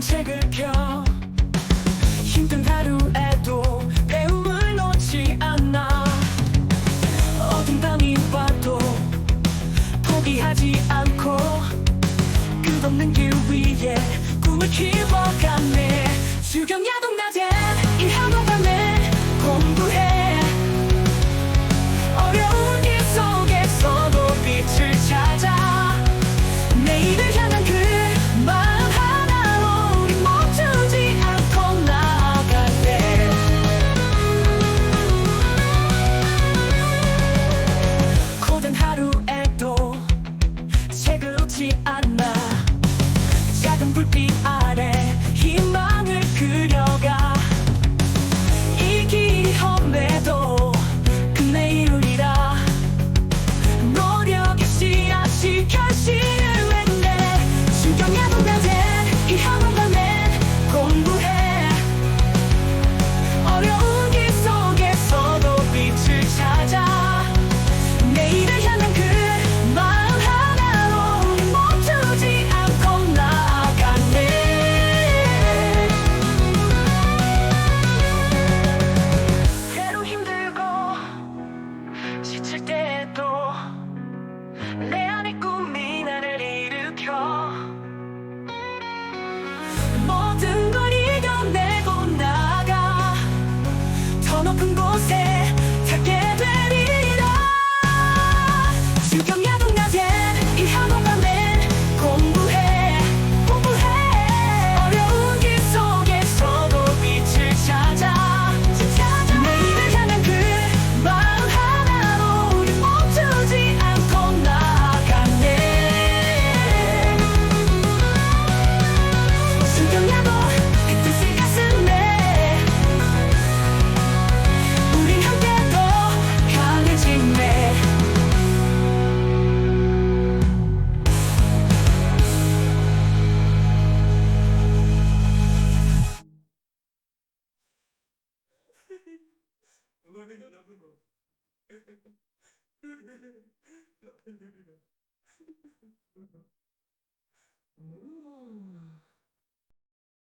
책을 펴 힘든 하루에도 배움을 놓지 않아. 어둠 밤이 와도 포기하지 않고 끝없는 길 위에 꿈을 키워가네. 수경야동 낮엔 Hey, Allah'ın en adamı bu. Allah'ın en adamı bu.